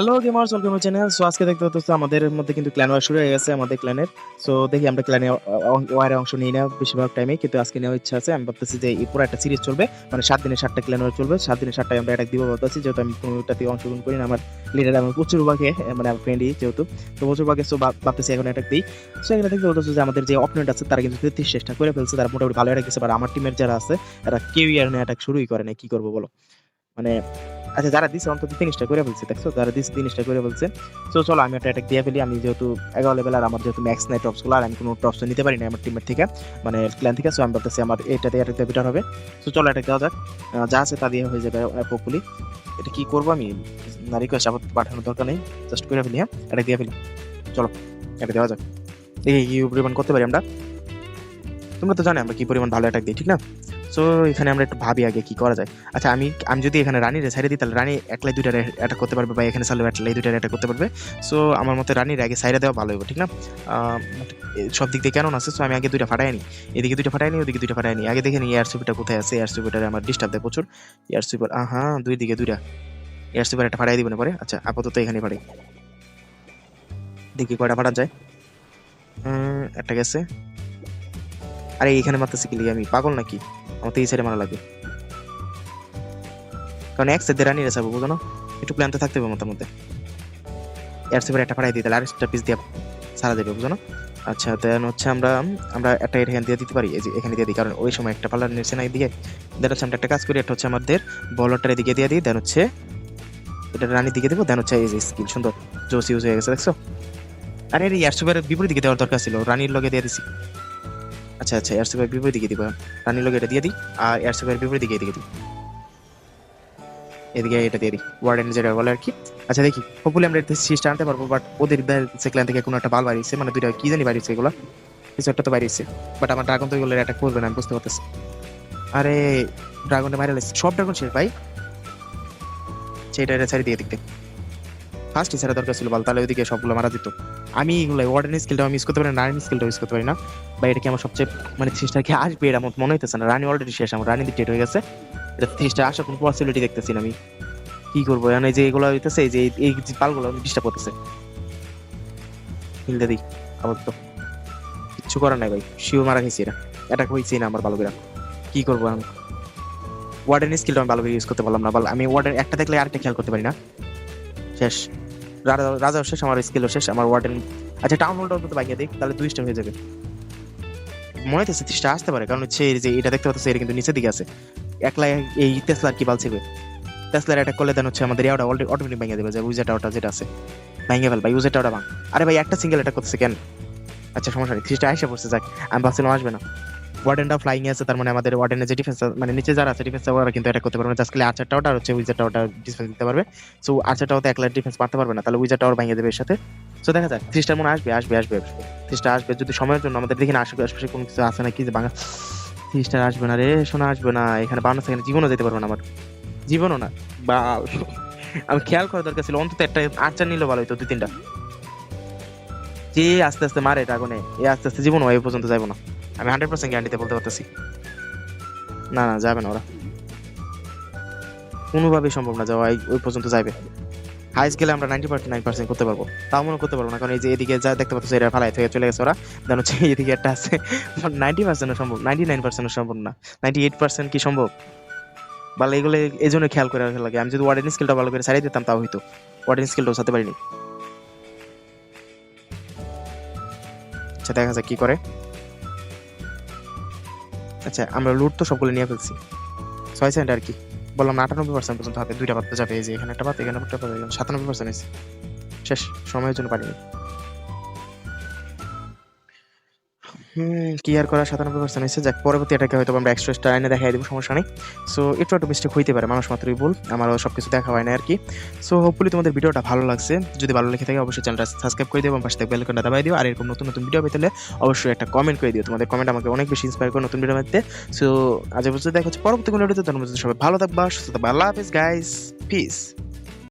Hello gamers welcome to channel so আজকে দেখতে পাচ্ছ আমাদের মধ্যে কিন্তু ক্ল্যান ওয়ার শুরু হয়ে গেছে আমাদের ক্ল্যানের সো দেখি আমরা ক্ল্যানে ওয়ারে অংশ নিই না বেশিরভাগ টাইমে কিন্তু আজকে নেওয়ার ইচ্ছা আছে। আমি ভাবতেছি যে এই পুরো একটা সিরিজ চলবে। মানে সাত দিনে সাতটা ক্ল্যান ওয়ার চলবে। সাত দিনে সাতটায় আমরা অ্যাটাক দিব ভাবতেছি, যেহেতু আমি কোনোটাতে অংশগ্রহণ করি না। আমার লিডার আমার প্রচুর ভাগে মানে আমার ফ্রেন্ডই যেহেতু। তো প্রচুর ভাগে সো ভাবতেছি এখন অ্যাটাক দিই। সো এখানে দেখতে পাচ্ছ যে আমাদের যে অপোনেন্ট আছে, তারা কিন্তু তেত্রিশ চেষ্টা করে ফেলছে। তারা মোটামুটি ভালো অ্যাটাক আর আমার টিমের যারা আছে তারা কেউই আর অ্যাটাক শুরুই করে না কি করব বলো? মানে আচ্ছা যারা দিছে, অন্তত জিনিসটা করে ফেলছে দেখছ যারা দিছে, জিনিসটা করে ফেলছে। তো চলো, আমি একটা অ্যাটাক দিয়ে ফেলি। আমি যেহেতু এগারো লেভেল আর আমার যেহেতু ম্যাক্স নাই টপসগুলো, আর আমি কোনো টপস নিতে পারি না আমার টিমের থেকে মানে ক্ল্যান থেকে সো আমি ভাবতেছি আমার এটাতে অ্যাটাক দিয়ে বেটার হবে। তো চলো অ্যাটাক দেওয়া যাক। যা আছে তা দিয়ে হয়ে যাবে হোপফুলি এটা কি করব আমি? না রিকোয়েস্ট আবার পাঠানোর দরকার নেই। জাস্ট করে ফেলি হ্যাঁ? অ্যাটাক দিয়ে ফেলি। চলো অ্যাটাক দেওয়া যাক। দেখি কি পরিমাণ করতে পারি আমরা। তোমরা তো জানো, আমরা কি পরিমাণ ভালো অ্যাটাক দিই, ঠিক না? সো এখানে আমরা একটু ভাবি আগে কি করা যায়। আচ্ছা আমি আমি যদি এখানে রানীর সাইডে দিই, তাহলে রানী একলাই দুইটা অ্যাটাক করতে পারবে বা এখানে সালে একলাই দুইটা অ্যাটাক করতে পারবে। সো আমার মতে রানীর আগে সাইডে দেওয়া ভালো হবে ঠিক না? সব দিক দিয়ে কেন আছে? সো আমি আগে দুইটা ফাটাই নি। এদিকে দুইটা ফাটাই নি, ওদিকে দুইটা ফাটাই নি। আগে দেখে নি এয়ার সুপিটা কোথায় আছে? এয়ার সুপিটারে আমার ডিস্টার্ব দেয় প্রচুর। এয়ার সুপার হ্যাঁ দুই দিকে দুইটা। এয়ার সুপার একটা ফাটাই দিবেন পরে আচ্ছা আপাতত এখানে ফাটাই। দেখি কয়টা ফাটান যায়। একটা গেছে। আরে, এখানে মারতেছি কি আমি? পাগল নাকি? আমার তো এই সাইডে মারা লাগবে কারণ এক সাইডে রানি রেসাবো বুঝো না? একটু প্ল্যান তো থাকতে হবে মাথার মধ্যে। এর সেপারে একটা ফাড়াই দিই তাহলে আরেকটা পিস দিয়ে সারা দেবে, বুঝো না? আচ্ছা দেন হচ্ছে আমরা আমরা একটা এখানে দিয়ে দিতে পারি, এই যে এখানে দিয়ে দিই, কারণ ওই সময় একটা পার্লার নিচ্ছে না এদিকে। দেন হচ্ছে আমরা একটা কাজ করি একটা হচ্ছে আমাদের বলারটার এদিকে দিয়ে দিই দেন হচ্ছে এটা রানির দিকে দেবো দেন হচ্ছে এই যে স্কিল সুন্দর। জোস ইউজ হয়ে গেছে, দেখছ? আরে সুপারের বিপরীত দিকে দেওয়ার দরকার ছিল, রানির লগে দিয়ে দিছি। আচ্ছা আচ্ছা এয়ার সুপারের বিপরীত দিকে দিব। রানির লগে এটা দিয়ে দিই, আর এয়ার সুপারের বিপরীত দিকে এদিকে দিই। এদিকে এটা দিয়ে দিই ওয়ার্ডেন যেটা বলে আর কি। আচ্ছা দেখি হোপফুলি আমরা এটা সিস্টেম আনতে পারব বাট ওদের সেক্লান থেকে কোনো একটা বাল বাড়িয়েছে মানে দুইটা কি জানি বাড়িয়েছে এগুলো। কিছু একটা তো বাড়িয়েছে বাট আমার ড্রাগন তো এগুলো অ্যাটাক করবে না, আমি বুঝতে পারতেছি। আরে ড্রাগনটা মারা লাগছে সব ড্রাগন শেষ ভাই। সেটা এটা ছাড়ি দিয়ে দিকতে ফার্স্ট ইসারা দরকার ছিল বাল, তাহলে ওইদিকে সবগুলো মারা দিত আমি ওয়ার্ডেন স্কিলটা আমি ইউজ করতে পারি না রানিং স্কিলটা ইউজ করতে পারি না। বা এটা কি আমার সবচেয়ে মানে থ্রিস্টার কি আসবে এটা আমার মনে হইতেছে না। রানি অলরেডি শেষ, আমার রানি ডেট হয়ে গেছে। এটা থ্রিস্টার আসার কোনো পসিবিলিটি দেখতেছি না আমি। কি করব? এই যে এগুলো হইতেছে যে এই- পালগুলো ডিস্টার্ব করতেছে। হিলতে দিই তো কিচ্ছু করার নাই ভাই। শিও মারা খেয়েছি এটা এটা হয়েছে না আমার ভালো করে কি করব আমি ওয়ার্ডেন স্কিলটা আমি ভালো করে ইউজ করতে পারলাম না। আমি ওয়ার্ডেন একটা দেখলে আরেকটা খেয়াল করতে পারি না। শেষ। রাজাও শেষ, আমার স্কিলও শেষ, আমার ওয়ার্ডেন আচ্ছা টাউন হলটাও তো বাইকে দিক তাহলে দুই স্টার হয়ে যাবে। মনে হচ্ছে ত্রিশটা আসতে পারে, কারণ হচ্ছে যে এটা দেখতে পাচ্ছি এটা কিন্তু নিচের দিকে আছে। একলা এই টেসলার কি বাল ছিবে টেসলার অ্যাটাক করলে দেন হচ্ছে আমাদের ইয়াটা অলরেডি অটোমেটিক ভেঙে দেবে, যে উইজার টাওয়ারটা যেটা আছে। ভেঙে ফেল ভাই উইজার টাওয়ারটা ভাঙ। আরে ভাই, একটা সিঙ্গেল অ্যাটাক করতেছে কেন? আচ্ছা সমস্যা নেই ত্রিশটা আইসা পড়ছে, যাক। আমি ভাবছিলাম আসবে না। ওয়ার্ডেনটা ফ্লাইং আছে, তার মানে আমাদের ওয়ার্ডেনের যে ডিফেন্স মানে নিচে যারা আছে ডিফেন্স ওরা কিন্তু অ্যাটাক করতে পারবে না। জাস্ট আর্চার টাওয়ারটা আর হচ্ছে উইজার টাওয়ারটা ডিফেন্স দিতে পারবে। সো আর্চার টাওয়ারতে একলা ডিফেন্স মারতে পারবে না, তাহলে উইজার টাওয়ার ভেঙে দেবে এর সাথে। সো দেখা যাক ত্রিশটার মনে আসবে আসবে আসবে আসবে। ত্রিশটা আসবে যদি সময়ের জন্য আমাদের দেখি না, আশেপাশে আশেপাশে কোনো কিছু আছে নাকি যে বাংলা ত্রিশটা আসবে না রে শোনা আসবে না, এখানে বান্ন সেকেন্ড জীবনও যেতে পারব না আমার। জীবনও না বা আমি খেয়াল করা দরকার ছিল, অন্তত একটা আর্চার নিলে ভালো হইতো দুই তিনটা যে আস্তে আস্তে মারে, ড্রাগনে, এ আস্তে আস্তে জীবন এই পর্যন্ত যাব না। আমি হান্ড্রেড পার্সেন্ট গ্যারান্টিতে বলতে পারতেছি। না না, যাবে না ওরা। কোনোভাবেই সম্ভব না যাওয়া ওই পর্যন্ত যাবে হাইস্ট গেলে আমরা নাইনটি পার্সেন্ট নাইন পার্সেন্ট করতে পারব। তাও মনে করতে পারব না, কারণ এই যে এদিকে যা দেখতে পাচ্ছ এরা ফালাই থেকে চলে গেছে ওরা। দেন হচ্ছে এদিকে একটা আছে। নাইনটি পার্সেন্ট সম্ভব নাইনটি নাইন পার্সেন্ট সম্ভব না। নাইনটি এইট পার্সেন্ট কি সম্ভব? ভালো এগুলো এই জন্য খেয়াল করে রাখা লাগে। আমি যদি ওয়ার্ডেন স্কিলটা ভালো করে সারিয়ে দিতাম, তাও হইতো। ওয়ার্ডেন স্কিলটাও সাথে পারিনি। আচ্ছা দেখা যাক কি করে। আচ্ছা আমরা লুট তো সবগুলো নিয়ে ফেলছি। ছয় সেন্ট আর কি। বললাম আটানব্বই পার্সেন্ট পর্যন্ত হাতে। দুইটা পাত্র যাবে, এই যে এখানে একটা পাত এখানে একটা পাত এখানে সাতানব্বই পার্সেন্ট শেষ, সময়ের জন্য পারিনি হুম কি আর করা সাতানব্বই পার্সেন্ট হয়েছে যাক, পরবর্তী এটাকে হয়তো আমরা এক্সট্রা স্টার এনে দেখাই দেবো, সমস্যা নেই। সো একটু একটু মিস্টেক হইতে পারে, মানুষ মাত্রই ভুল, আমারও সব কিছু দেখা হয় না আর কি। সো হোপফুলি তোমাদের ভিডিওটা ভালো লাগছে। যদি ভালো লেগে থাকে, অবশ্যই চ্যানেলটা সাবস্ক্রাইব করে দিও এবং পাশে থেকে বেল আইকনটা দাবাই দিও। আর এরকম নতুন নতুন ভিডিও পেতে হলে অবশ্যই একটা কমেন্ট করে দিও। তোমাদের কমেন্ট আমাকে অনেক বেশি ইন্সপায়ার করে নতুন ভিডিও পেতে সো আজ পর্যন্ত দেখা হচ্ছে পরবর্তী কোনো ভিডিওতে তোমরা সবাই ভালো থাকবা, সুস্থ থাকবা। আল্লাহ হাফিজ গাইস পিস